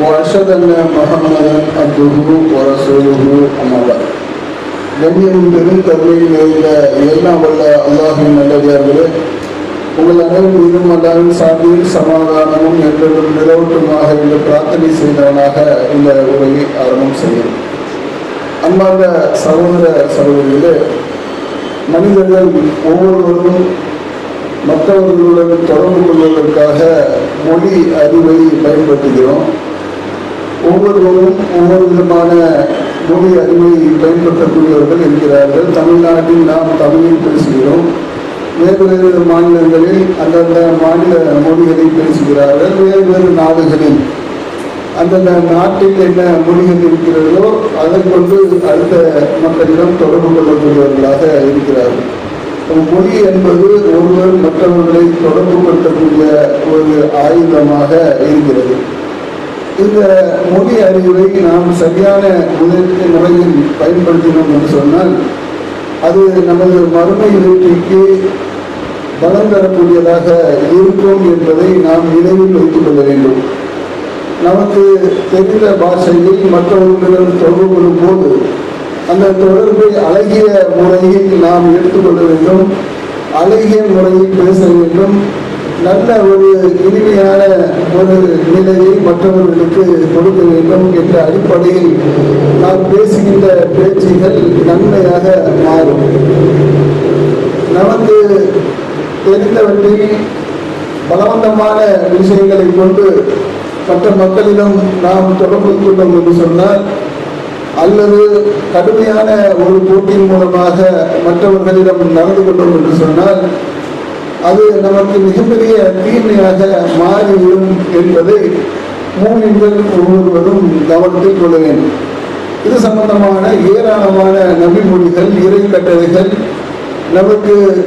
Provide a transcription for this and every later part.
وأشهد أن محمدا عبده ورسوله أما بعد கண்ணியம் பெரும் கருணை நிறைந்த எல்லாம் வல்ல அல்லாஹின் நல்லடியார்களே உங்கள் அனைவரும் மீதும் அல்லாவின் சார்பில் சமாதானமும் என்றும் நிலவட்டுமாக என்று பிரார்த்தனை செய்தவனாக இந்த உரையை ஆரம்பம் செய்கிறேன் அன்பார்ந்த சகோதர சகோதரிகளே மனிதர்கள் ஒவ்வொருவரும் மற்றவர்களுடன் தொடர்பு கொள்வதற்காக மொழி அறிவை பயன்படுத்துகிறோம் ஒவ்வொருவரும் ஒவ்வொரு விதமான மொழி அறிவை பயன்படுத்தக்கூடியவர்கள் இருக்கிறார்கள் தமிழ்நாட்டில் நாம் தமிழில் பேசுகிறோம். வேறு வேறு மாநிலங்களில் அந்தந்த மாநில மொழிகளை பேசுகிறார்கள். வேறு வேறு நாடுகளில் அந்தந்த நாட்டில் என்ன மொழிகள் இருக்கிறதோ அதை கொண்டு அடுத்த மக்களிடம் தொடர்பு கொள்ளக்கூடியவர்களாக இருக்கிறார்கள். மொழி என்பது ஒருவர் மற்றவர்களை தொடர்பு படுத்தக்கூடிய ஒரு ஆயுதமாக இருக்கிறது. இந்த மொழி அறிவுரை நாம் சரியான முதல் முறையில் பயன்படுத்தினோம் என்று சொன்னால் அது நமது மறுமை வெற்றிக்கு பலம் தரக்கூடியதாக இருக்கும் என்பதை நாம் நினைவில் வைத்துக் கொள்ள வேண்டும். நமக்கு தெரிந்த பாஷையில் மற்றவர்களிடம் தொடர்பு கொள்ளும் போது அந்த தொடர்பை அழகிய முறையில் நாம் எடுத்துக்கொள்ள வேண்டும் அழகிய முறையில் பேச வேண்டும் நல்ல ஒரு இனிமையான ஒரு நிலையை மற்றவர்களுக்கு கொடுக்க வேண்டும் என்ற அடிப்படையில் நாம் பேசுகின்ற பேச்சுகள் நன்மையாக மாறும். நமக்கு தெரிந்தவற்றில் பலவந்தமான விஷயங்களை கொண்டு மற்ற மக்களிடம் நாம் தொடர்பு கொள்ளும் என்று சொன்னால் அல்லது கடுமையான ஒரு போட்டியின் மூலமாக மற்றவர்களிடம் நடந்து கொண்டோம் என்று சொன்னால் அது நமக்கு மிகப்பெரிய தீமையாக மாறிவிடும் என்பதை மூலிகள் ஒவ்வொருவரும் கவனத்தில் கொள்ள வேண்டும். இது சம்பந்தமான ஏராளமான நபிமொழிகள் இறை கட்டளைகள் நமக்கு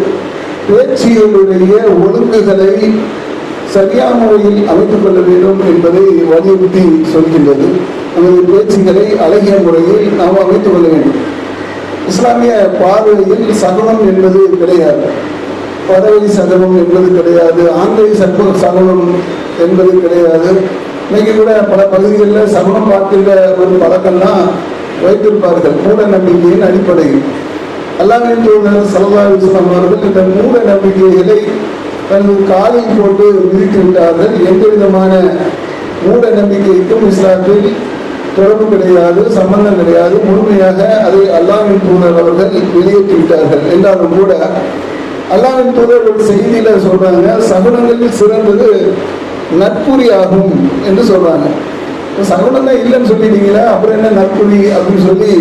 பேச்சியலுடைய ஒழுங்குகளை சரியான முறையில் அமைத்துக் கொள்ள வேண்டும் என்பதை வலியுறுத்தி சொல்கின்றது. நமது பேச்சுகளை அழகிய முறையில் நாம் அமைத்துக் கொள்ள வேண்டும். இஸ்லாமிய பார்வையில் சகுனம் என்பது கிடையாது. பதவி சகலம் என்பது கிடையாது ஆந்தை சர்வ சகலம் என்பது கிடையாது. இன்னைக்கு கூட பல பகுதிகளில் சகுனம் பார்க்கின்ற ஒரு பழக்கம்லாம் வைத்திருப்பார்கள். மூட நம்பிக்கையின் அடிப்படையில். அல்லாவின் தூதர் சல்லா இஸ்லாம் அவர்கள் இந்த மூட நம்பிக்கைகளை தனது காலில் போட்டு விதிக்கின்றார்கள் எந்த விதமான மூட நம்பிக்கைக்கும் இஸ்லாத்தில் தொடர்பு கிடையாது சம்பந்தம் கிடையாது. முழுமையாக அதை அல்லாவின் தூதர் அவர்கள் வெளியேற்றி விட்டார்கள் என்றாலும் கூட அல்லாவின் தூதர் ஒரு செய்தியில சொல்றாங்க சகுனங்களில் சிறந்தது நட்புரி ஆகும் என்று சொல்றாங்க. சகுனம் தான் இல்லைன்னு சொல்லிட்டீங்களா அப்புறம் என்ன நட்புரி அப்படின்னு சொல்லி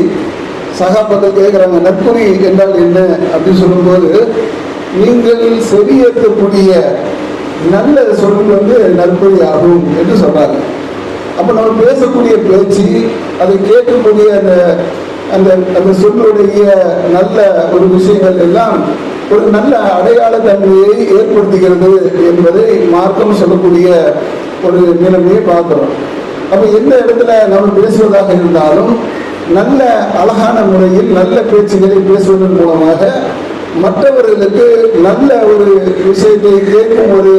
சகாபத்தில் கேட்குறாங்க நட்புரி என்றால் என்ன அப்படின்னு சொல்லும்போது நீங்கள் செவியேற்கக்கூடிய நல்ல சொல் வந்து நற்பொழி ஆகும் என்று சொல்றாங்க. அப்போ நம்ம பேசக்கூடிய பேச்சு அதை கேட்கக்கூடிய அந்த அந்த அந்த சொல்லுடைய நல்ல ஒரு விஷயங்கள் எல்லாம் ஒரு நல்ல அடையாள தன்மையை ஏற்படுத்துகிறது என்பதை மார்க்கம் சொல்லக்கூடிய ஒரு நிலைமையை பார்க்கிறோம். அப்போ எந்த இடத்துல நம்ம பேசுவதாக இருந்தாலும் நல்ல அழகான முறையில் நல்ல பேச்சுகளை பேசுவதன் மூலமாக மற்றவர்களுக்கு நல்ல ஒரு விஷயத்தை கேட்கும் ஒரு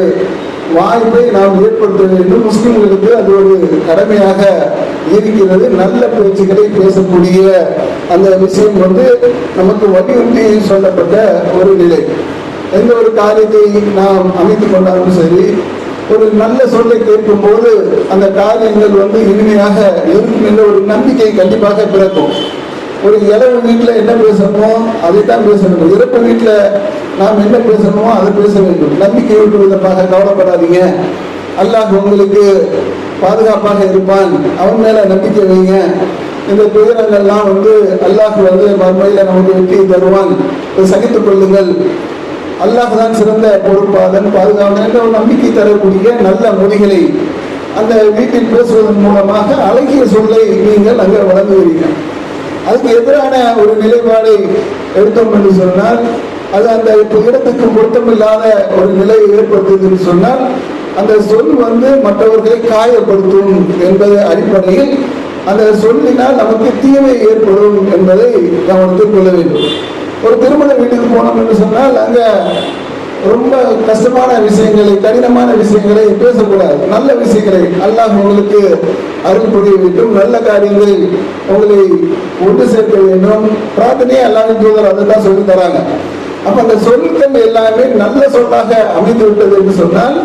வாய்ப்பை நாம் ஏற்படுத்த வேண்டும். முஸ்லிம்களுக்கு அது ஒரு கடமையாக இருக்கிறது. நல்ல பேச்சுக்களை பேசக்கூடிய அந்த விஷயம் வந்து நமக்கு வலியுறுத்தி சொல்லப்பட்ட ஒரு நிலை. எந்த ஒரு காரியத்தை நாம் அமைத்துக் கொண்டாலும் சரி ஒரு நல்ல சொல்லை கேட்கும் போது அந்த காரியங்கள் வந்து இனிமையாக இருக்கும் என்ற ஒரு நம்பிக்கை கண்டிப்பாக பிறக்கும். ஒரு இளவு வீட்டில் என்ன பேசணுமோ அதை தான் வேண்டும் இறப்பு வீட்டில் நாம் என்ன பேசணுமோ அதை பேச வேண்டும். நம்பிக்கை விட்டு விதமாக கவலைப்படாதீங்க. அல்லாஹ் உங்களுக்கு பாதுகாப்பாக இருப்பான். அவன் மேல நம்பிக்கை வைங்க. இந்த துயரங்கள்லாம் வந்து அல்லாஹ் வந்து மறுமையில நமக்கு வெற்றியை தருவான். சகித்துக் கொள்ளுங்கள். அல்லாஹ் தான் சிறந்த பொறுப்பாளன் பாதுகாவலன் என்ற ஒரு நம்பிக்கை தரக்கூடிய நல்ல மொழிகளை அந்த வீட்டில் பேசுவதன் மூலமாக அழகிய சொல்லை நீங்கள் அங்கே வழங்குகிறீர்கள். அதுக்கு எதிரான ஒரு நிலைப்பாடை எடுத்தோம் என்று சொன்னால் அது அந்த இடத்துக்கு பொருத்தமில்லாத ஒரு நிலையை ஏற்படுத்துது என்று சொன்னால் அந்த சொல் வந்து மற்றவர்களை காயப்படுத்தும் என்பது அடிப்படையில் அந்த சொல்லினால் நமக்கு தீமை ஏற்படும் என்பதை கவனத்தில் கொள்ள வேண்டும். ஒரு திருமண வீட்டுக்கு போனோம் என்று சொன்னால் அங்கே ரொம்ப கஷ்டமான விஷயங்களை கடினமான விஷயங்களை பேசக்கூடாது. நல்ல விஷயங்களை அல்லாஹ் உங்களுக்கு அருள் புரிய வேண்டும். நல்ல காரியங்களை உங்களை ஒன்று சேர்க்க வேண்டும். பிரார்த்தனையே எல்லாமே தூதர் அதை தான் சொல்லி தராங்க. அப்ப அந்த சொல்கள் எல்லாமே நல்ல சொல்லாக அமைந்து விட்டது என்று சொன்னால்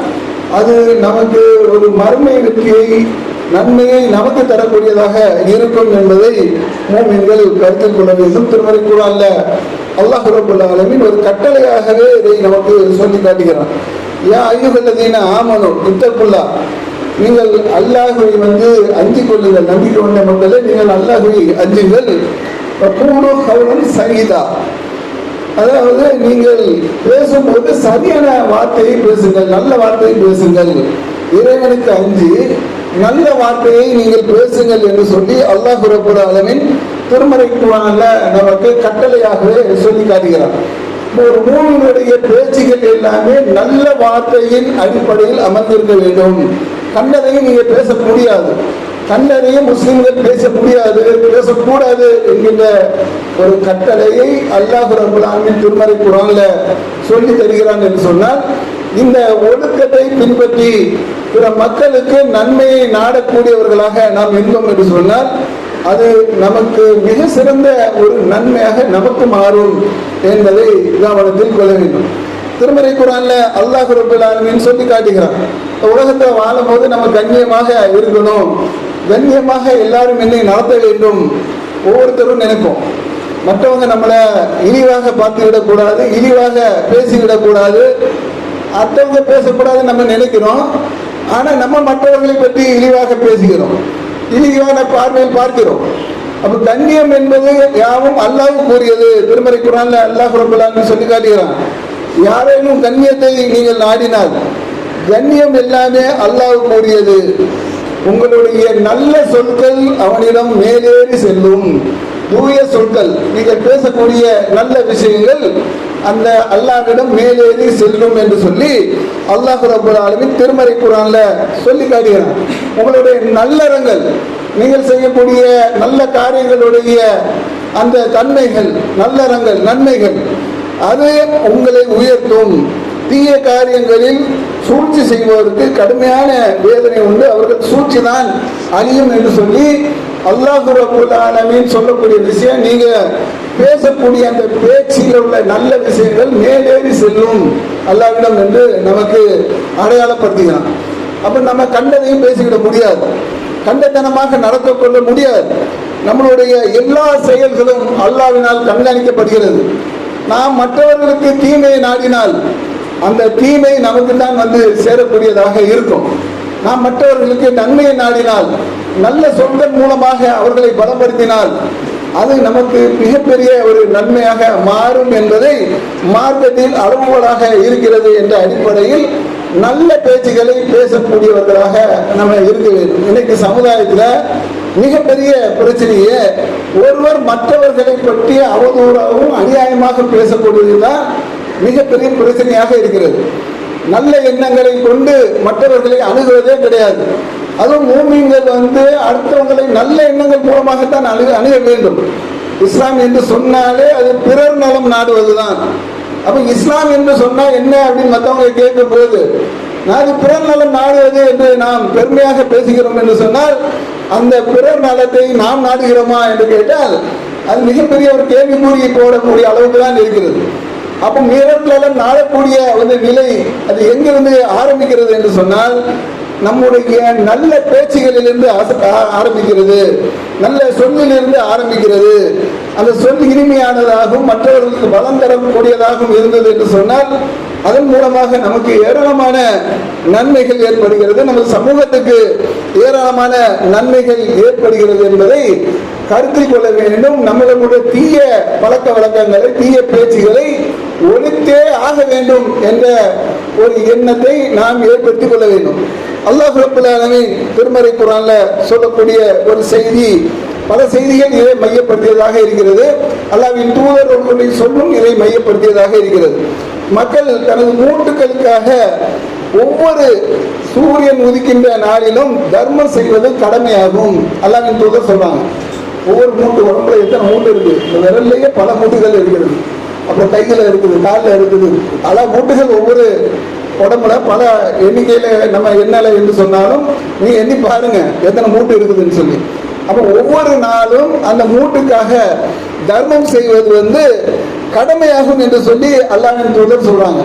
அது நமக்கு ஒரு மறுமை வெற்றியை நன்மையை நமக்கு தரக்கூடியதாக இருக்கும் என்பதை மூமின்கள் கருத்தில் கொள்ள வேண்டும். திருமறை அல்ல அல்லாஹ் ரபுல் ஆலமீன் ஒரு கட்டளையாகவே இதை நமக்கு சொல்லி காட்டுகிறான். ஏன் ஐயுகல்லதீன ஆமனும் இத்தக்குல்லா. நீங்கள் அல்லாஹுவை வந்து அஞ்சு கொள்ளுங்கள். நம்பிக்கை கொண்ட மக்களே நீங்கள் அல்லாஹுவை அஞ்சுங்கள். கூடு கவுனம் சங்கீதா அதாவது நீங்கள் பேசும்போது சரியான வார்த்தையை பேசுங்கள் நல்ல வார்த்தையை பேசுங்கள். இறைவனுக்கு அஞ்சு நல்ல வார்த்தையை நீங்கள் பேசுங்கள் என்று சொல்லி அல்லாஹ் ரபுல் அளவின் திருமறை நமக்கு கட்டளையாகவே சொல்லி காட்டுகிறார். ஒரு மூவினுடைய பேச்சுகள் எல்லாமே நல்ல வார்த்தையின் அடிப்படையில் அமர்ந்திருக்க வேண்டும். கண்டதையும் நீங்க பேச முடியாது. தன்னறிய முஸ்லிம்கள் பேச முடியாது பேசக்கூடாது என்கின்ற ஒரு கட்டளையை அல்லாஹ் ரபுல்லாமின் திருமறை குரான்ல சொல்லி தருகிறான் என்று சொன்னால் இந்த ஒழுக்கத்தை பின்பற்றி பிற மக்களுக்கு நன்மையை நாடக்கூடியவர்களாக நாம் இருந்தோம் என்று சொன்னால் அது நமக்கு மிக சிறந்த ஒரு நன்மையாக நமக்கு மாறும் என்பதை கவனத்தில் கொள்ள வேண்டும். திருமறை குரான்ல அல்லாஹ் ரபுல்லாமின் சொல்லி காட்டுகிறான் உலகத்தை வாழும் போது நம்ம கண்ணியமாக இருக்கணும். கண்ணியமாக எல்லாரும் என்னை நடத்த வேண்டும் ஒவ்வொருத்தரும் நினைப்போம் மற்றவங்க நம்மளை இழிவாக பார்த்துவிடக்கூடாது இழிவாக பேசிவிடக்கூடாது. அடுத்தவங்க பேசக்கூடாது நம்ம நினைக்கிறோம். ஆனால் நம்ம மற்றவர்களை பற்றி இழிவாக பேசுகிறோம். இழிவான பார்வையில் பார்க்கிறோம். அப்போ கண்ணியம் என்பது யாவும் அல்லாஹ் கூறியது. திருமறை குரான்ல அல்லாஹ் ரபுல்லான்னு சொல்லி காட்டுகிறான். யாரேனும் கண்ணியத்தை நீங்கள் நாடினால் கண்ணியம் எல்லாமே அல்லாஹ் கூறியது. உங்களுடைய நல்ல சொற்கள் அவனிடம் மேலேறி செல்லும். தூய சொற்கள் நீங்கள் பேசக்கூடிய நல்ல விஷயங்கள் அந்த அல்லாஹ்விடம் மேலேறி செல்லும் என்று சொல்லி அல்லாஹ் ரபுல் ஆலமின் திருமறை குரான்ல சொல்லி காட்டுகிறான். உங்களுடைய நல்லறங்கள் நீங்கள் செய்யக்கூடிய நல்ல காரியங்களுடைய அந்த தன்மைகள் நல்லறங்கள் நன்மைகள் அது உங்களை உயர்த்தும். தீய காரியங்களில் சூழ்ச்சி செய்வதற்கு கடுமையான வேதனை உண்டு. அவர்கள் சூழ்ச்சி தான் அழியும் என்று சொல்லி அல்லாஹு ரபுல் சொல்லக்கூடிய விஷயம் நீங்க பேசக்கூடிய அந்த பேச்சில் உள்ள நல்ல விஷயங்கள் மேலேறி செல்லும். அல்லாவிடம் என்று நமக்கு அடையாளப்படுத்துகிறான் அப்ப நம்ம கண்டதையும் பேசிக்கிட முடியாது. கண்டத்தனமாக நடத்த கொள்ள முடியாது. நம்மளுடைய எல்லா செயல்களும் அல்லாவினால் கண்காணிக்கப்படுகிறது. நாம் மற்றவர்களுக்கு தீமையை நாடினால் அந்த தீமை நமக்கு தான் வந்து சேரக்கூடியதாக இருக்கும். நாம் மற்றவர்களுக்கு நன்மையை நாடினால் நல்ல சொற்கள் மூலமாக அவர்களை பலப்படுத்தினால் அது நமக்கு மிகப்பெரிய ஒரு நன்மையாக மாறும் என்பதை மார்க்கத்தில் அளவுகோலாக இருக்கிறது என்ற அடிப்படையில் நல்ல பேச்சுகளை பேசக்கூடியவர்களாக நம்ம இருக்க வேண்டும். இன்னைக்கு சமுதாயத்தில் மிகப்பெரிய பிரச்சனையே ஒருவர் மற்றவர்களை பற்றி அவதூறாகவும் அநியாயமாக பேசக்கூடியதுதான் மிகப்பெரிய பிரச்சனையாக இருக்கிறது. நல்ல எண்ணங்களை கொண்டு மற்றவர்களை அணுகுவதே கிடையாது. அதுவும் மூமிங்கள் வந்து அடுத்தவங்களை நல்ல எண்ணங்கள் மூலமாகத்தான் அணுக அணுக வேண்டும். இஸ்லாம் என்று சொன்னாலே அது பிறர் நலம் நாடுவதுதான். அப்போ இஸ்லாம் என்று சொன்னால் என்ன அப்படின்னு மற்றவங்க கேட்கும் போது நான் பிறர் நலம் நாடுவது என்று நாம் பெருமையாக பேசுகிறோம் என்று சொன்னால் அந்த பிறர் நலத்தை நாம் நாடுகிறோமா என்று கேட்டால் அது மிகப்பெரிய ஒரு கேள்விக்குறி போடக்கூடிய அளவுக்கு தான் இருக்கிறது. அப்போ மீறல் நாடக்கூடிய வந்து நிலை அது எங்கிருந்து ஆரம்பிக்கிறது என்று சொன்னால் நம்முடைய நல்ல பேச்சுகளிலிருந்து ஆரம்பிக்கிறது. நல்ல சொல்லிலிருந்து ஆரம்பிக்கிறது. அந்த சொல் இனிமையானதாகவும் மற்றவர்களுக்கு பலம் தரக்கூடியதாகவும் இருந்தது என்று சொன்னால் அதன் மூலமாக நமக்கு ஏராளமான நன்மைகள் ஏற்படுகிறது. நமது சமூகத்துக்கு ஏராளமான நன்மைகள் ஏற்படுகிறது என்பதை கருத்தில் கொள்ள வேண்டும். நம்மளுடைய தீய பழக்க வழக்கங்களை தீய பேச்சுகளை ஒழித்தே ஆக வேண்டும் என்ற ஒரு எண்ணத்தை நாம் ஏற்படுத்திக் கொள்ள வேண்டும். அல்லாஹ் ரபுல் திருமறை குரான்ல சொல்லக்கூடிய ஒரு செய்தி பல செய்திகள் இதை மையப்படுத்தியதாக இருக்கிறது. அல்லாவின் தூதர் ஒருவருடைய சொல்லும் இதை மையப்படுத்தியதாக இருக்கிறது. மக்கள் தனது மூட்டுகளுக்காக ஒவ்வொரு சூரியன் உதிக்கின்ற நாளிலும் தர்மம் செய்வது கடமையாகும். அல்லாவின் தூதர் சொல்றாங்க. ஒவ்வொரு மூட்டு உடம்புல எத்தனை மூட்டு இருக்கு? இந்த விரல்லையே பல மூட்டுகள் இருக்கிறது. அப்புறம் கையில் இருக்குது காலில் இருக்குது. பல மூட்டுகள் ஒவ்வொரு உடம்புல பல எண்ணிக்கையில் நம்ம எண்ணல என்று சொன்னாலும் நீ எண்ணி பாருங்க எத்தனை மூட்டு இருக்குதுன்னு சொல்லி. அப்போ ஒவ்வொரு நாளும் அந்த மூட்டுக்காக தர்மம் செய்வது வந்து கடமையாகும் என்று சொல்லி அல்லாவின் தூதர் சொல்றாங்க.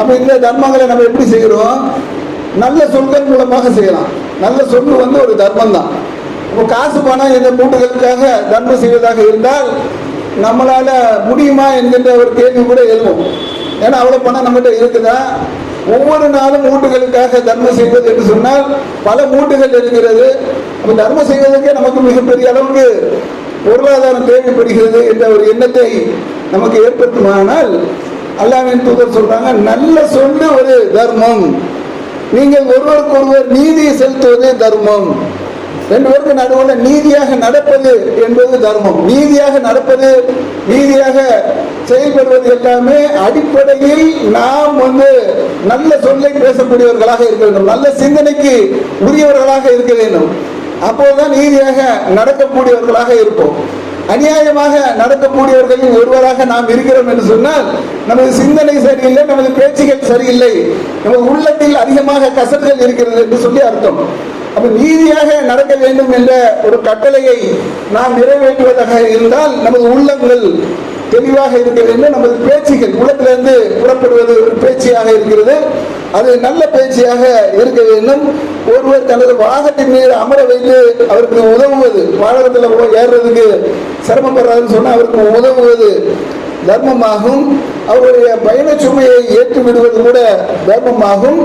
அப்போ இந்த தர்மங்களை நம்ம எப்படி செய்கிறோம்? நல்ல சொல்கள் மூலமாக செய்யலாம். நல்ல சொல்லு வந்து ஒரு தர்மம் தான் இப்போ காசு பணம் இந்த மூட்டுகளுக்காக தர்மம் செய்வதாக இருந்தால் நம்மளால் முடியுமா என்கின்ற ஒரு கேள்வி கூட எழுவோம் ஏன்னா அவ்வளோ பணம் நம்மகிட்ட இருக்குதா? ஒவ்வொரு நாளும் மூட்டுகளுக்காக தர்மம் செய்வது என்று சொன்னால் பல மூட்டுகள் இருக்கிறது. அப்போ தர்மம் செய்வதற்கே நமக்கு மிகப்பெரிய அளவுக்கு பொருளாதாரம் தேவைப்படுகிறது என்ற ஒரு எண்ணத்தை நமக்கு ஏற்படுத்துமானால் அல்லாவின் தூதர் சொல்றாங்க நல்ல சொல்லு ஒரு தர்மம். நீங்கள் ஒருவருக்கு ஒருவர் நீதியை செலுத்துவது தர்மம். ரெண்டு பேருக்கு நடுவில் நீதியாக நடப்பது என்பது தர்மம். நீதியாக நடப்பது நீதியாக செயல்படுவது எல்லாமே அடிப்படையில் நாம் வந்து நல்ல சொல்லை பேசக்கூடியவர்களாக இருக்க வேண்டும். நல்ல சிந்தனைக்கு உரியவர்களாக இருக்க வேண்டும். அப்போதுதான் நீதியாக நடக்கக்கூடியவர்களாக இருப்போம். அநியாயமாக நடக்கக்கூடியவர்களில் ஒருவராக நாம் இருக்கிறோம் என்று சொன்னால் நமது சிந்தனை சரியில்லை நமது பேச்சுகள் சரியில்லை நமது உள்ளத்தில் அதிகமாக கசல்கள் இருக்கிறது என்று சொல்லி அர்த்தம். அப்ப நீதியாக நடக்க வேண்டும் என்ற ஒரு கட்டளையை நாம் நிறைவேற்றுவதாக இருந்தால் நமது உள்ளங்கள் தெளிவாக இருக்க வேண்டும் நமது பேச்சுகள் உள்ளத்திலிருந்து புறப்படுவது ஒரு பேச்சியாக இருக்கிறது. அது நல்ல பேச்சியாக இருக்க வேண்டும். ஒருவர் தனது வாகனத்தின் மீது அமர வைத்து அவருக்கு உதவுவது வாகனத்தில் ஏறுறதுக்கு சிரமப்படுறாருன்னு சொன்னால் அவருக்கு உதவுவது தர்மமாகும். அவருடைய பயண சுமையை ஏற்றுவிடுவது கூட தர்மமாகும்.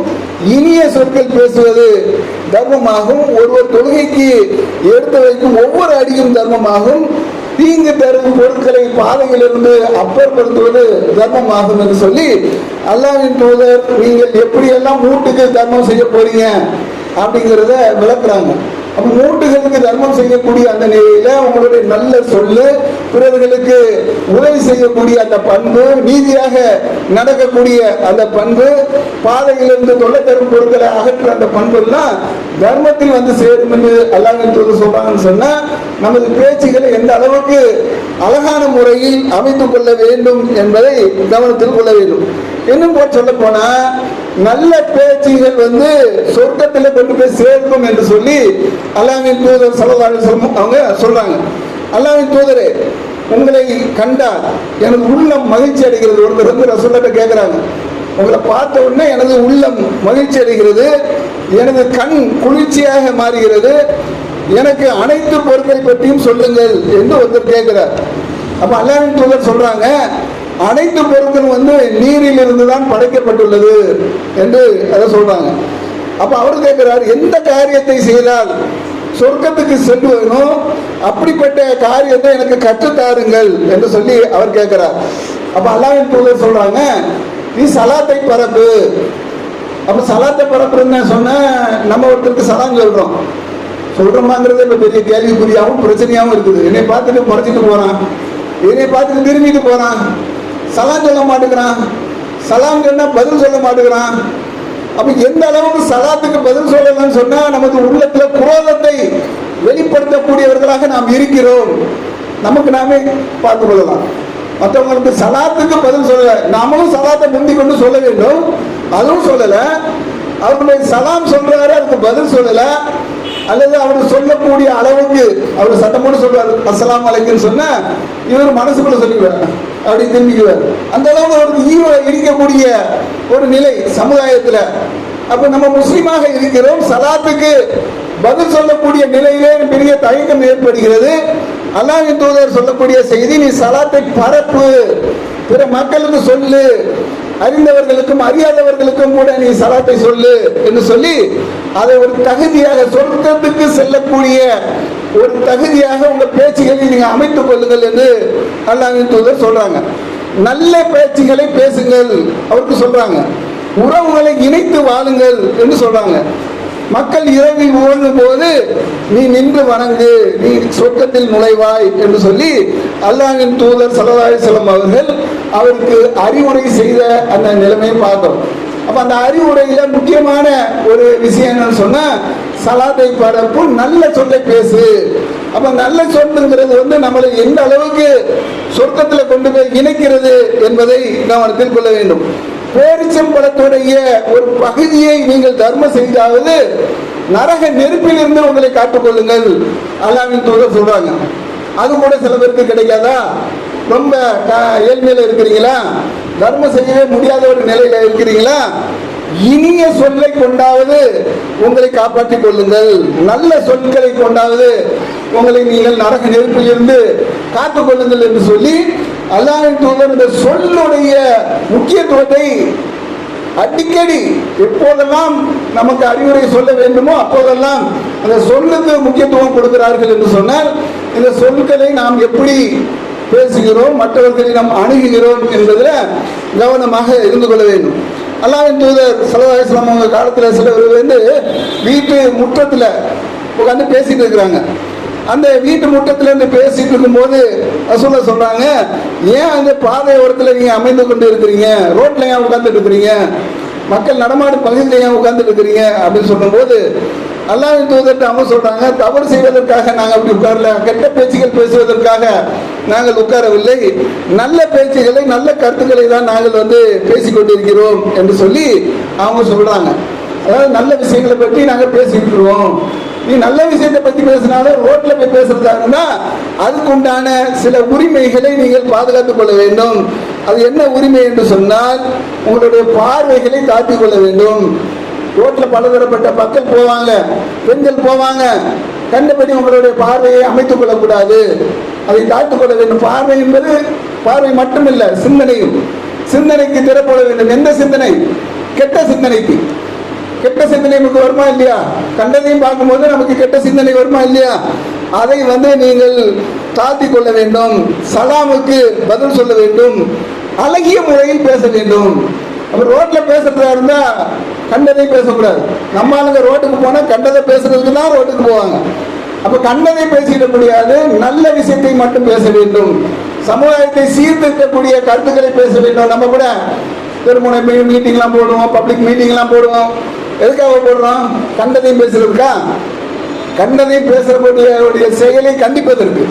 இனிய சொற்கள் பேசுவது தர்மமாகும். ஒருவர் தொழுகைக்கு எடுத்து வைக்கும் ஒவ்வொரு அடியும் தர்மமாகும். தீங்கு தரும் பொருட்களை பாதையிலிருந்து அப்புறப்படுத்துவது தர்மமாகும் என்று சொல்லி அல்லாவின் தூதர் நீங்கள் எப்படியெல்லாம் மூட்டுக்கு தர்மம் செய்ய போறீங்க அப்படிங்கிறத விளக்குறாங்க. அப்ப மூட்டுகளுக்கு தர்மம் செய்யக்கூடிய அந்த நிலையில உங்களுடைய நல்ல சொல்லு பிறர்களுக்கு உதவி செய்யக்கூடிய அந்த பண்பு நீதியாக நடக்கக்கூடிய அந்த பண்பு பாதையிலிருந்து தொல்லை தரும் பொருட்களை அகற்ற அந்த பண்புலாம் தர்மத்தில் வந்து சேரும் என்று அல்லாஹின் சொல்றாங்கன்னு சொன்னா நமது பேச்சுகளை எந்த அளவுக்கு அழகான முறையில் அமைத்துக் கொள்ள வேண்டும் என்பதை கவனத்தில் கொள்ள வேண்டும். இன்னும் போய் சொல்ல போனா நல்ல பேச்சுகள் வந்து சொர்க்கத்தில் கொண்டு போய் சேர்க்கும் என்று சொல்லி அல்லாவின் தூதர் சல்லல்லாஹு அவங்க சொல்றாங்க. அல்லாவின் தூதரே உங்களை கண்டால் எனது உள்ளம் மகிழ்ச்சி அடைகிறது. ஒருத்தர் வந்து ரசூல்கிட்ட கேட்குறாங்க உங்களை பார்த்த உடனே எனது உள்ளம் மகிழ்ச்சி அடைகிறது எனது கண் குளிர்ச்சியாக மாறுகிறது. எனக்கு அனைத்து பொருட்களை பற்றியும் சொல்லுங்கள் என்று ஒருத்தர் கேட்கிறார். அப்ப அல்லாவின் தூதர் சொல்றாங்க அனைத்து பொருட்களும் வந்து நீரில் இருந்து தான் படைக்கப்பட்டுள்ளது என்று அதை சொல்றாங்க. அப்ப அவர் கேட்கிறார் எந்த காரியத்தை செய்தால் சொர்க்கத்துக்கு செல்வனோ அப்படிப்பட்ட காரியத்தை எனக்கு கற்றுத்தாருங்கள் என்று சொல்லி அவர் கேட்கிறார். அப்ப அல்லாவின் தூதர் சொல்றாங்க நீ சலாத்தை பரப்பு. அப்ப சலாத்தை பரப்புன்னு சொன்னா நம்ம ஒருத்தருக்கு சலாம் சொல்றோம். சொல்றோமாங்கிறது இப்ப பெரிய கேள்விக்குறியாகவும் பிரச்சனையாகவும் இருக்குது. என்னை பார்த்துட்டு குறைச்சிட்டு போறான். என்னை பார்த்துட்டு திரும்பிட்டு போறான். சலாம் சொல்ல மாட்டேங்கிறான். சலாம் சொன்னால் பதில் சொல்ல மாட்டேங்கிறான். அப்ப எந்த அளவுக்கு சலாத்துக்கு பதில் சொல்லலன்னு சொன்னா நமது உள்ளத்துல குரோதத்தை வெளிப்படுத்தக்கூடியவர்களாக நாம் இருக்கிறோம். நமக்கு நாமே பார்த்து கொள்ளலாம். மற்றவங்களுக்கு சலாத்துக்கு பதில் சொல்லல. நாமளும் சலாத்தை முந்தி கொண்டு சொல்ல வேண்டும். அதுவும் சொல்லல. அவருடைய சலாம் சொல்றாரு அதுக்கு பதில் சொல்லல. அல்லது அவர் சொல்லக்கூடிய அளவுக்கு அவர் சட்டமோடு சொல்றாரு. அஸ்ஸலாமு அலைக்குன்னு சொன்ன இவர் மனசுக்குள்ள சொல்லிக்குவார். அப்படி திரும்பிக்குவார். அந்த அளவுக்கு அவருக்கு ஈவ இருக்கக்கூடிய ஒரு நிலை சமுதாயத்தில். அப்போ நம்ம முஸ்லீமாக இருக்கிறோம் சலாத்துக்கு பதில் சொல்லக்கூடிய நிலையிலே பெரிய தயக்கம் ஏற்படுகிறது. அல்லாவின் தூதர் சொல்லக்கூடிய செய்தி நீ சலாத்தை பரப்பு. பிற மக்களுக்கு சொல்லு. அறிந்தவர்களுக்கும் அறியாதவர்களுக்கும் கூட நீ சலாத்தை சொல்லு என்று சொல்லி அதை ஒரு தகுதியாக சொர்க்கத்துக்கு செல்லக்கூடிய ஒரு தகுதியாக உங்க பேச்சுகளை நீங்க அமைத்துக் கொள்ளுங்கள் என்று அல்லாவின் தூதர் சொல்றாங்க. நல்ல பேச்சுகளை பேசுங்கள் அவருக்கு சொல்றாங்க. உறவுகளை இணைத்து வாழுங்கள் என்று சொல்றாங்க. மக்கள் இரவில் ஓடும் போது நீ நின்று வணங்கு நீ சொர்க்கத்தில் நுழைவாய் என்று சொல்லி அல்லாஹின் தூதர் சல்லல்லாஹு செல்லம் அவர்கள் அவருக்கு அறிவுரை செய்த அந்த நிலைமையை பார்த்தோம். அப்ப அந்த அறிவுரையில முக்கியமான ஒரு விஷயம் என்னன்னு சொன்னா சலாத்தை பரப்பு நல்ல சொல்லை பேசு. அப்ப நல்ல சொல்லுங்கிறது வந்து நம்மளை எந்த அளவுக்கு சொர்க்கத்துல கொண்டு போய் இணைக்கிறது என்பதை கவனத்தில் கொள்ள வேண்டும். பேரிச்சம்பழத்துடைய ஒரு பகுதியை நீங்கள் தர்மம் செய்தாவது நரக நெருப்பில் இருந்து உங்களை காட்டுக்கொள்ளுங்கள் அல்லாவின் தூதர் சொல்றாங்க. அது கூட சில பேருக்கு கிடைக்காதா? ரொம்ப ஏழ்மையில இருக்கிறீங்களா? தர்மம் செய்யவே முடியாத ஒரு நிலையில இருக்கிறீங்களா? இனிய சொல்லை கொண்டாவது உங்களை காப்பாற்றிக் கொள்ளுங்கள். நல்ல சொற்களை கொண்டாவது உங்களை நீங்கள் நரக நெருப்பில் இருந்து காத்துக் கொள்ளுங்கள் என்று சொல்லி அல்லாஹ்வின் தூதர் இந்த சொல்லுடைய முக்கியத்துவத்தை அடிக்கடி எப்போதெல்லாம் நமக்கு அறிவுரை சொல்ல வேண்டுமோ அப்போதெல்லாம் அந்த சொல்லுக்கு முக்கியத்துவம் கொடுக்கிறார்கள் என்று சொன்னால் இந்த சொற்களை நாம் எப்படி பேசுகிறோம் மற்றவர்களை நாம் அணுகுகிறோம் என்பதில் கவனமாக இருந்து கொள்ள வேண்டும். அல்லாவின் தூதர் சலதாயிஸ்லாம் அவங்க காலத்தில் சிலர் வந்து வீட்டு முற்றத்தில் உட்காந்து பேசிட்டு இருக்கிறாங்க. அந்த வீட்டு முற்றத்துல இருந்து பேசிட்டு இருக்கும்போது ரசூலா சொல்றாங்க ஏன் அந்த பாதை ஓரத்தில் நீங்க அமைந்து கொண்டு இருக்கிறீங்க? ரோட்ல ஏன் உட்கார்ந்துட்டு இருக்கிறீங்க? மக்கள் நடமாடும் பகுதியில் ஏன் உட்கார்ந்துட்டு இருக்கிறீங்க? அப்படின்னு சொல்லும்போது நல்லா தூதர்கிட்ட அவங்க சொல்றாங்க. தவறு செய்வதற்காக நாங்கள் அப்படி உட்காரல. கெட்ட பேச்சுகள் பேசுவதற்காக நாங்கள் உட்காரவில்லை. நல்ல பேச்சுகளை நல்ல கருத்துக்களை தான் நாங்கள் வந்து பேசிக்கொண்டிருக்கிறோம் என்று சொல்லி அவங்க சொல்றாங்க. அதாவது நல்ல விஷயங்களை பற்றி நாங்கள் பேசிக்கிட்டுருவோம் நீ நல்ல விஷயத்தை பற்றி பேசினாலும் ரோட்டில் போய் பேசுறதா அதுக்குண்டான அதுக்கு உண்டான சில உரிமைகளை நீங்கள் பாதுகாத்துக் கொள்ள வேண்டும். அது என்ன உரிமை என்று சொன்னால் உங்களுடைய பார்வைகளை தாத்திக் கொள்ள வேண்டும். ரோட்டில் பலதரப்பட்ட மக்கள் போவாங்க பெண்கள் போவாங்க. கண்டபடி உங்களுடைய பார்வையை அமைத்துக் கொள்ளக்கூடாது. அதை காத்துக்கொள்ள வேண்டும். பார்வை என்பது பார்வை மட்டுமில்லை சிந்தனையும். சிந்தனைக்கு திறப்பட வேண்டும். எந்த சிந்தனை? கெட்ட சிந்தனைக்கு. கெட்ட சிந்தனை நமக்கு வருமா இல்லையா? கண்டதையும் பார்க்கும்போது நமக்கு கெட்ட சிந்தனை வருமா இல்லையா? அதை வந்து நீங்கள் தாழ்த்தி கொள்ள வேண்டும். சலாமுக்கு பதில் சொல்ல வேண்டும். அழகிய முறையில் பேச வேண்டும். அப்போ ரோட்டில் பேசுறதா இருந்தால் கண்டதையும் பேசக்கூடாது. நம்ம ஆளுங்க ரோட்டுக்கு போனால் கண்டதை பேசுறதுக்கு தான் ரோட்டுக்கு போவாங்க. அப்போ கண்டதை பேசிட முடியாது நல்ல விஷயத்தை மட்டும் பேச வேண்டும். சமுதாயத்தை சீர்திருக்கக்கூடிய கருத்துக்களை பேச வேண்டும். நம்ம கூட திருமண மீட்டிங்லாம் போடுவோம் பப்ளிக் மீட்டிங்லாம் போடுவோம். எதுக்காக போடுறோம்? கண்டதையும் பேசுறதுக்கா? கண்டதையும் பேசுறக்கூடிய செயலை கண்டிப்பதற்கு.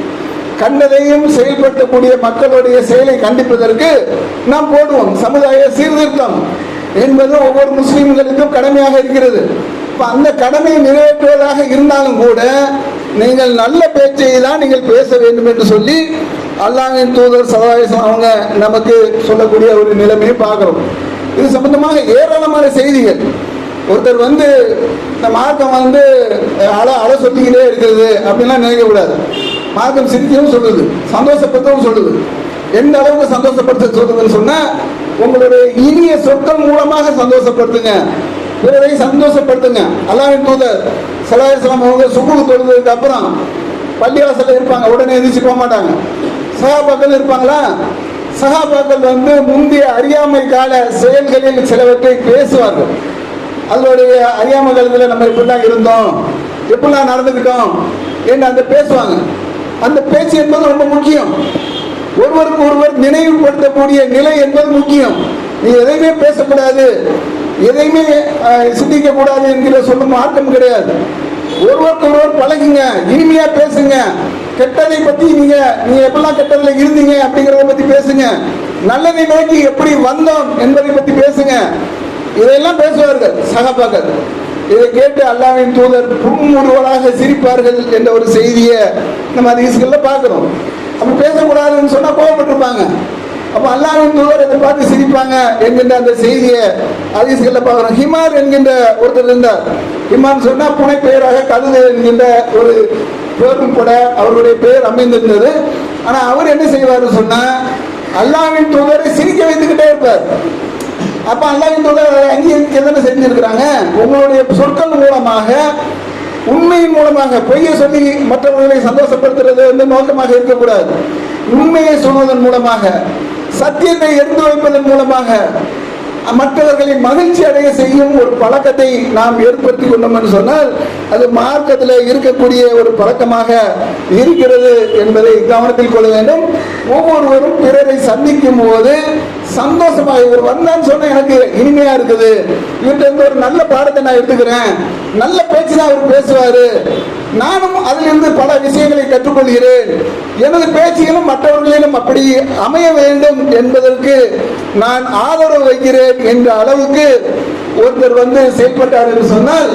கண்டதையும் செயல்படுத்தக்கூடிய மக்களுடைய செயலை கண்டிப்பதற்கு நாம் போடுவோம். சமுதாய சீர்திருத்தம் என்பது ஒவ்வொரு முஸ்லீம்களுக்கும் கடமையாக இருக்கிறது. இப்போ அந்த கடமையை நிறைவேற்றுவதாக இருந்தாலும் கூட நீங்கள் நல்ல பேச்சை தான் நீங்கள் பேச வேண்டும் என்று சொல்லி அல்லாஹ்வின் தூதர் சதாயசம் அவங்க நமக்கு சொல்லக்கூடிய ஒரு நிலைமையை பார்க்குறோம். இது சம்பந்தமாக ஏராளமான செய்திகள். ஒருத்தர் வந்து இந்த மார்க்கம் வந்து அழ அழ சொல்லிக்கிட்டே இருக்கிறது அப்படின்லாம் நினைக்கக்கூடாது. மார்க்கம் சிரிக்கவும் சொல்லுது சந்தோஷப்படுத்தவும் சொல்லுது. எந்த அளவுக்கு சந்தோஷப்படுத்த சொல்லுதுன்னு சொன்னா உங்களுடைய இனிய சொற்கள் மூலமாக சந்தோஷப்படுத்துங்க. பிறரை சந்தோஷப்படுத்துங்க. அல்லாவின் தூதர் சலாஹம் அவங்க சுகுடு தொழுதுக்கு அப்புறம் பள்ளிவாசல இருப்பாங்க உடனே எதிர்த்து போக மாட்டாங்க. சகாபாக்கள் இருப்பாங்களா? சகாபாக்கள் வந்து முந்தைய அறியாமை கால செயல்களில் சிலவற்றை பேசுவார்கள். அதனுடைய அறியாமை காலத்தில் நம்ம இப்படிலாம் இருந்தோம். எப்படிலாம் நடந்துக்கிட்டோம்? என்று அந்த பேசுவாங்க. அந்த பேச்சு என்பது ரொம்ப முக்கியம். ஒருவருக்கு ஒருவர் நினைவுபடுத்தக்கூடிய நிலை என்பது முக்கியம். நீ எதையுமே பேசக்கூடாது. எதையுமே சிந்திக்க கூடாது என்கிற சொல்லும் மார்க்கம் கிடையாது. ஒருவருக்கு ஒருவர் பழகுங்க இனிமையா பேசுங்க. கெட்டதை பத்தி நீங்க நீங்க எப்பெல்லாம் கெட்டதுல இருந்தீங்க அப்படிங்கறத பத்தி பேசுங்க. நல்லதை நோக்கி எப்படி வந்தோம் என்பதை பத்தி பேசுங்க. இதையெல்லாம் பேசுவார்கள் சகபகர். இதை கேட்டு அல்லாவின் தூதர் புன்முறுவலாக சிரிப்பார்கள் என்ற ஒரு செய்தியை நம்ம அதிகங்கள்ல பார்க்குறோம் அப்ப பேசக்கூடாதுன்னு சொன்னால் கோவப்பட்டிருப்பாங்க. அப்போ அல்லாவின் தூதர் இதை பார்த்து சிரிப்பாங்க என்கின்ற அந்த செய்தியை அதிகங்கள்ல பார்க்குறோம் ஹிமார் என்கின்ற ஒருத்தர் இருந்தார். ஹிமான் சொன்னால் புனை பெயராக கழுது என்கின்ற ஒரு பேரும் கூட அவருடைய பெயர் அமைந்திருந்தது. ஆனால் அவர் என்ன செய்வார் சொன்னால் அல்லாவின் தூதரை சிரிக்க வைத்துக்கிட்டே இருப்பார். அப்ப அல்லாஹ்வின் தூதர் அங்கீகரிக்க தானே செஞ்சிருக்கிறாங்க? உங்களுடைய சொற்கள் மூலமாக உண்மையின் மூலமாக பொய்யை சொல்லி மற்றவர்களை சந்தோஷப்படுத்துறது வந்து நோக்கமாக இருக்கக்கூடாது. உண்மையை சொல்வதன் மூலமாக சத்தியத்தை எடுத்து வைப்பதன் மூலமாக மற்றவர்களை மகிழ்ச்சி அடைய செய்யும் ஒரு பழக்கத்தை நாம் ஏற்படுத்தி கொண்டோம் என்று சொன்னால் அது மார்க்கத்தில் இருக்கக்கூடிய ஒரு பழக்கமாக இருக்கிறது என்பதை கவனத்தில் கொள்ள வேண்டும். ஒவ்வொருவரும் பிறரை சந்திக்கும் போது சந்தோஷமா இவர் வந்தான்னு சொன்னால் எனக்கு இனிமையா இருக்குது. இவர்கிட்ட ஒரு நல்ல பாடத்தை நான் எடுத்துக்கிறேன். நல்ல தான் அவர் பேசுவாரு. நானும் அதிலிருந்து பல விஷயங்களை கற்றுக்கொள்கிறேன். எனது பேச்சுகளும் மற்றவர்களிலும் அப்படி அமைய வேண்டும் என்பதற்கு நான் ஆதரவு வைக்கிறேன் என்ற அளவுக்கு ஒருத்தர் வந்து செயல்பட்டார் என்று சொன்னால்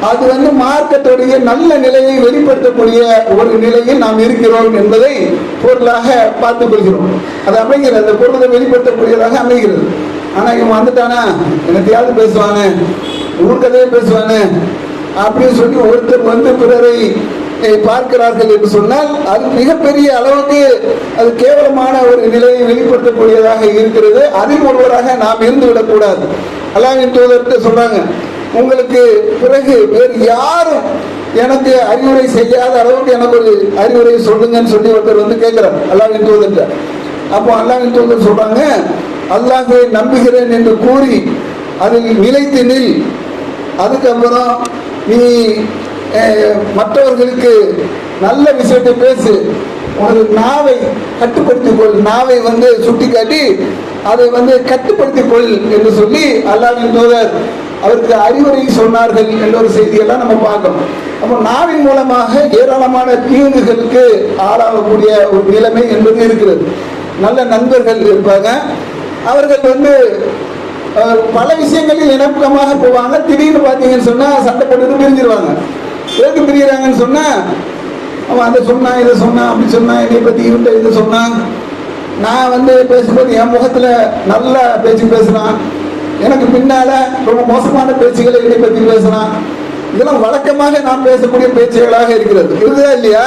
அது வந்து மார்க்கத்துடைய நல்ல நிலையை வெளிப்படுத்தக்கூடிய ஒரு நிலையில் நாம் இருக்கிறோம் என்பதை பொருளாக பார்த்துக் கொள்கிறோம். அது அமைகிறது அந்த பொருளை வெளிப்படுத்தக்கூடியதாக அமைகிறது. ஆனா இவன் வந்துட்டானா? என்னத்தையாவது பேசுவானே? ஊர்க்கதையே பேசுவானே? அப்படின்னு சொல்லி ஒருத்தர் வந்து பிறரை பார்க்கிறார்கள் என்று சொன்னால் அது மிகப்பெரிய அளவுக்கு அது கேவலமான ஒரு நிலையை வெளிப்படுத்தக்கூடியதாக இருக்கிறது. அதில் ஒருவராக நாம் இருந்து விடக்கூடாது. அல்லாவின் தூதர்கிட்ட சொல்றாங்க உங்களுக்கு பிறகு வேறு யாரும் எனக்கு அறிவுரை செய்யாத அளவுக்கு எனக்கு ஒரு அறிவுரை சொல்லுங்கன்னு சொல்லி ஒருத்தர் வந்து கேட்கிறார் அல்லாவின் தூதர்கிட்ட. அப்போ அல்லாவின் தூதர் சொல்றாங்க அல்லாஹை நம்புகிறேன் என்று கூறி அதில் நிலைத்து நில். அதுக்கப்புறம் நீ மற்றவர்களுக்கு நல்ல விஷயத்தை பேசு. உனது நாவை கட்டுப்படுத்திக் கொள் நாவை வந்து சுட்டிக்காட்டி அதை வந்து கட்டுப்படுத்திக் கொள் என்று சொல்லி அல்லாவின் தோதர் அவருக்கு அறிவுரை சொன்னார்கள் என்ற ஒரு செய்தியெல்லாம் நம்ம பார்க்கணும். அப்போ நாவின் மூலமாக ஏராளமான தீங்குகளுக்கு ஆளாகக்கூடிய ஒரு நிலைமை என்பது இருக்கிறது. நல்ல நண்பர்கள் இருப்பாங்க. அவர்கள் வந்து பல விஷயங்களில் இணக்கமாக போவாங்க. திடீர்னு பார்த்தீங்கன்னு சொன்னால் சண்டை போட்டுட்டு பிரிஞ்சிருவாங்க. எதுக்கு பிரிகிறாங்கன்னு சொன்னால் அவன் அதை சொன்னான் இதை சொன்னான் அப்படி சொன்னான் என்னை பற்றி இவன்ட்ட இதை சொன்னான். நான் வந்து பேசும்போது என் முகத்தில் நல்ல பேச்சு பேசுகிறான் எனக்கு பின்னால் ரொம்ப மோசமான பேச்சுகளை என்னை பற்றி பேசுகிறான் இதெல்லாம் வழக்கமாக நாம் பேசக்கூடிய பேச்சுகளாக இருக்கிறது. இருக்குதா இல்லையா?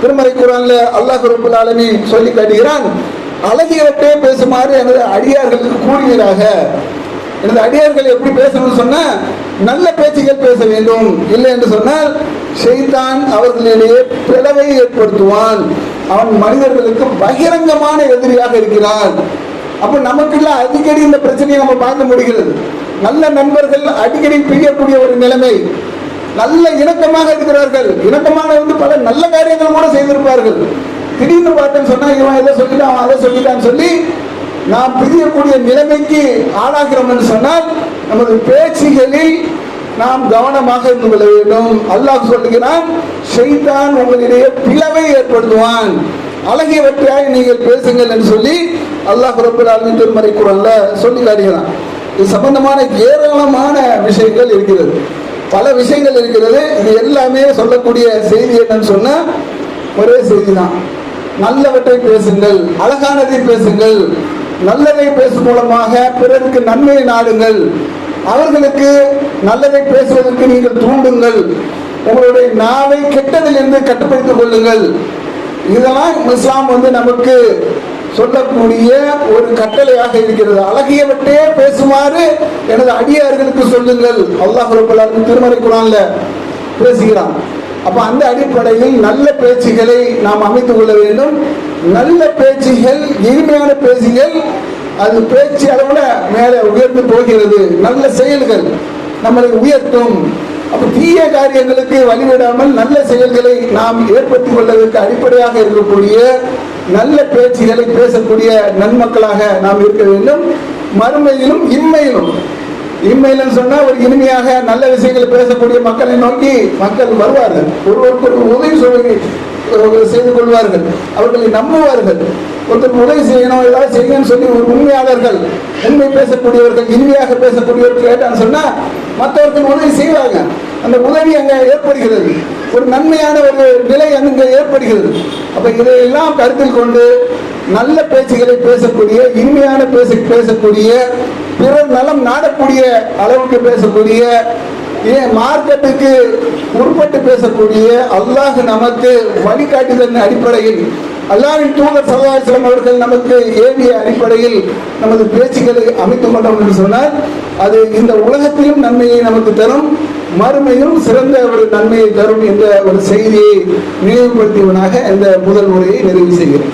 திருமறை குரான்ல அல்லாஹ் ரபுல் ஆலமி சொல்லி காட்டுகிறான் அழகியவற்றே பேசுமாறு எனது அடியார்களுக்கு கூறுகிறாக. எனது அடியார்கள் எப்படி பேசணும்னு சொன்னா நல்ல பேச்சுகள் பேச வேண்டும். இல்லை என்று சொன்னால் செய்தான் அவர்களிடையே பிளவை ஏற்படுத்துவான். அவன் மனிதர்களுக்கு பகிரங்கமான எதிரியாக இருக்கிறான். அப்போ நமக்குள்ள அடிக்கடி இந்த பிரச்சனையை நம்ம பார்க்க முடிகிறது. நல்ல நண்பர்கள் அடிக்கடி பிரியக்கூடிய ஒரு நிலைமை. நல்ல இணக்கமாக இருக்கிறார்கள். இணக்கமாக வந்து பல நல்ல காரியங்கள் கூட செய்திருப்பார்கள். திடீர்னு பார்த்தேன்னு சொன்னா இவன் இதை சொல்லிட்டான் அவன் அதை சொல்லிட்டான்னு சொல்லி நாம் பிரியக்கூடிய நிலைமைக்கு ஆளாகிறோம் என்று சொன்னால் நமது பேச்சுகளில் நாம் கவனமாக இருந்து கொள்ள வேண்டும். அல்லாஹ் சொல்லுகிறான் செய்தான் உங்களிடையே பிளவை ஏற்படுத்துவான். அழகியவற்றாய் நீங்கள் பேசுங்கள் என்று சொல்லி அல்லாஹ் ரப்பல் மறைக்குறல்ல திருமறை குரல்ல சொல்லி காட்டுகிறான். இது சம்பந்தமான ஏராளமான விஷயங்கள் இருக்கிறது. பல விஷயங்கள் இருக்கிறது. இது எல்லாமே சொல்லக்கூடிய செய்தி என்னன்னு சொன்னால் ஒரே செய்தி தான். நல்லவற்றை பேசுங்கள் அழகானதை பேசுங்கள். நல்லதை பேசும் மூலமாக பிறருக்கு நன்மையை நாடுங்கள். அவர்களுக்கு நல்லதை பேசுவதற்கு நீங்கள் தூண்டுங்கள். உங்களுடைய நாவை கெட்டதிலிருந்து கட்டுப்படுத்திக் கொள்ளுங்கள். இதெல்லாம் இஸ்லாம் வந்து நமக்கு சொல்லக்கூடிய ஒரு கட்டளையாக இருக்கிறது. அழகியவற்றையே பேசுமாறு எனது அடியார்களுக்கு சொல்லுங்கள். அல்லாஹ் ரப்பல் திருமறை குரான்ல பேசுகிறான். அப்ப அந்த அடிப்படையில் நல்ல பேச்சுகளை நாம் அமைத்துக் கொள்ள வேண்டும். நல்ல பேச்சுகள் இனிமையான பேச்சுகள் அது பேச்சு அளவில் மேலே உயர்ந்து போகிறது. நல்ல செயல்கள் நம்மளை உயர்த்தும். அப்போ தீய காரியங்களுக்கு வழிவிடாமல் நல்ல செயல்களை நாம் ஏற்படுத்திக் கொள்வதற்கு அடிப்படையாக இருக்கக்கூடிய நல்ல பேச்சுகளை பேசக்கூடிய நன்மக்களாக நாம் இருக்க வேண்டும். மறுமையிலும் இம்மையிலும். இம்மையிலும் சொன்னால் ஒரு இனிமையாக நல்ல விஷயங்களை பேசக்கூடிய மக்களை நோக்கி மக்கள் வருவார்கள். ஒருவருக்கு ஒரு உதவி சொல்லி செய்து கொள்வார்கள். அவர்களை நம்புவார்கள். ஒருத்தர் உதவி செய்யணும் ஏதாவது செய்யணும்னு சொல்லி ஒரு உண்மையாளர்கள் உண்மை பேசக்கூடியவர்கள் இனிமையாக பேசக்கூடியவர்கள் கேட்டான்னு சொன்னால் மற்றவர்கள் உதவி செய்வாங்க. அந்த உதவி அங்கே ஏற்படுகிறது. ஒரு நன்மையான ஒரு நிலை அங்கே ஏற்படுகிறது. அப்போ இதையெல்லாம் கருத்தில் கொண்டு நல்ல பேச்சுகளை பேசக்கூடிய இனிமையான பேச பேசக்கூடிய பிறர் நலம் நாடக்கூடிய அளவுக்கு பேசக்கூடிய ஏன் மார்க்கெட்டுக்கு உட்பட்டு பேசக்கூடிய அல்லாஹ் நமக்கு வழிகாட்டுதலின் அடிப்படையில் அல்லாவின் தூதர் சதாசிரம் அவர்கள் நமக்கு ஏவிய அடிப்படையில் நமது பேச்சுக்களை அமைத்துக் கொண்டோம் என்று சொன்னால் அது இந்த உலகத்திலும் நன்மையை நமக்கு தரும் மறுமையும் சிறந்த ஒரு நன்மையை தரும் என்ற ஒரு செய்தியை நினைவுபடுத்தியவனாக இந்த முதல் முறையை நிறைவு செய்கிறேன்.